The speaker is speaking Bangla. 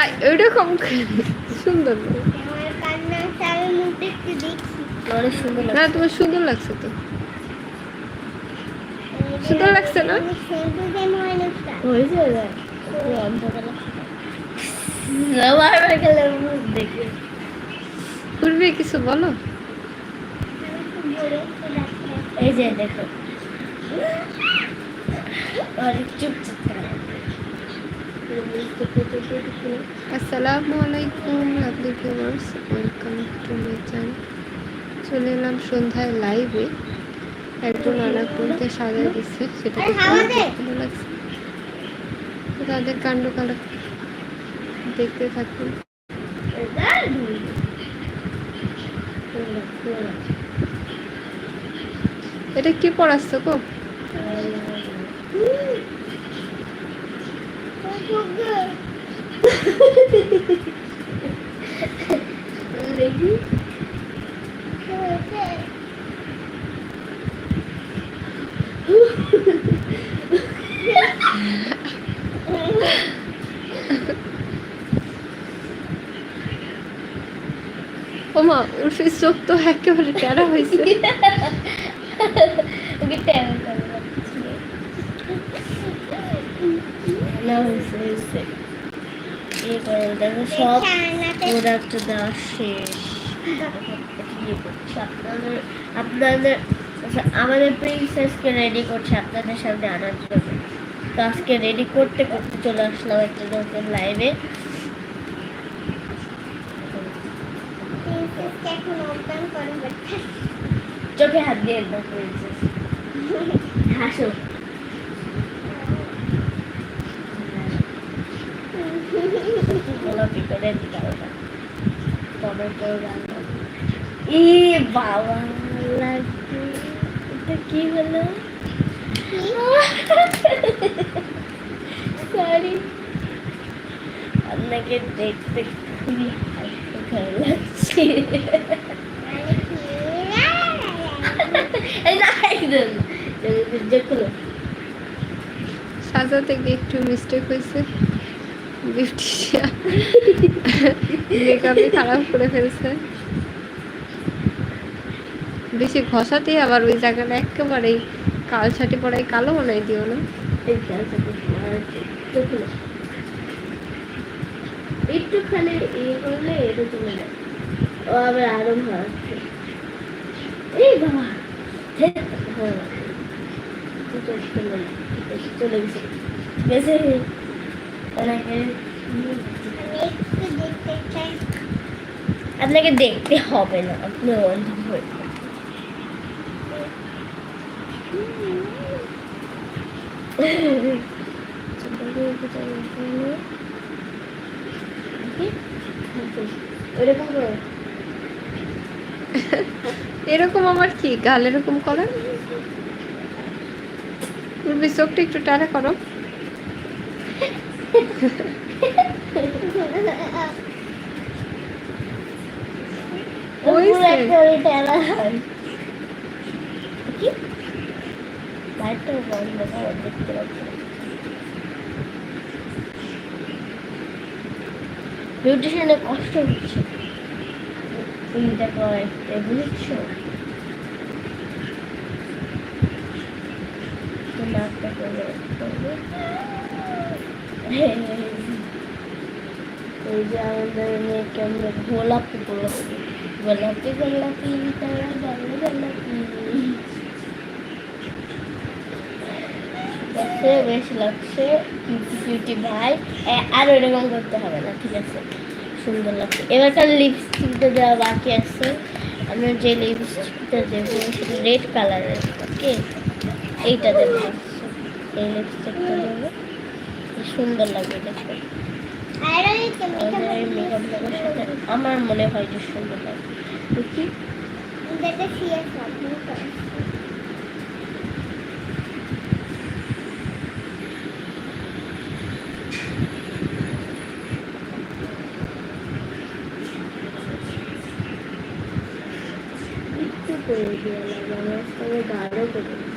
আই ওইরকম সুন্দর না। তোমার সুন্দর লাগছে তো। সুন্দর লাগছে না? পূর্বে কিছু বলো। এই যে দেখো। অনেক চুপচাপ করে। আসসালামু আলাইকুম lovely viewers welcome to my channel চলে এলাম সন্ধ্যায় লাইভে একজন আনাকুনকে সাজায় দিচ্ছে সেটা ভালো লাগছে। তাদের কাণ্ড কালা দেখতে থাকুন। এটা কি পড়াচ্ছ গো? দেখি ওমা উর্ফির চোখ তো একেবারে টেরা হয়েছে ওকে ট্যাবল করে রাখছি। না দেখো সব প্রোডাক্ট দেওয়া শেষ। আপনাদের আপনাদের আমাদের প্রিন্সেসকে রেডি করছে আপনাদের সামনে আনার জন্য। তো আজকে রেডি করতে করতে চলে আসলাম একটা নতুন লাইভে। চোখে হাত দিয়ে একদম প্রিন্সেস হাসো। গোলাপি করে দিতে টমেটো রান্না ই বাবা এটা কি হলো? সরি আপনাকে দেখতে খুবই হাস্যকর লাগছে। সাজাতে গিয়ে একটু মিস্টেক হয়েছে। বেশি ঘষাতেই আবার ওই জায়গাটা একেবারেই কাল ছাটি পড়াই কালো বানাই দিও না। এই একটুখানি ইয়ে করলে এটা চলে যায়। ও আবার আরও ভালো এই বাবা চলে গেছে। ঠিক আপনাকে দেখতে হবে না, আপনি অন্ধ এরকম আমার কি? গাল এরকম করে? উর্মি চোখটা একটু টানা করো। পুরো হয়েছে। একটা ওই টেলা। কি? লাইটটা বন্ধ করো, দেখতে পাচ্ছি না। বিউটিশিয়ানের কষ্ট হচ্ছে এইটা কয়েকটা বুঝছ তো নাকটা করে করবে। এই যে আমাদের মেয়ে কেমন গোলাপি গোলাপি গোলাপি গোলাপি তারা গোলাপি দেখতে বেশ লাগছে কিউটি ভাই আর এরকম করতে হবে না ঠিক আছে সুন্দর লাগছে এবারকার লিপস্টিকটা দেওয়া বাকি আছে আমরা যে লিপস্টিকটা দেবো রেড কালারের ওকে এইটা দেবো এই লিপস্টিকটা দেবো সুন্দর লাগবে দেখতে। আমার মনে হয় যে সুন্দর লাগবে দেখি। একটু করে দিয়ে লাগে আমার সঙ্গে গাঢ় করে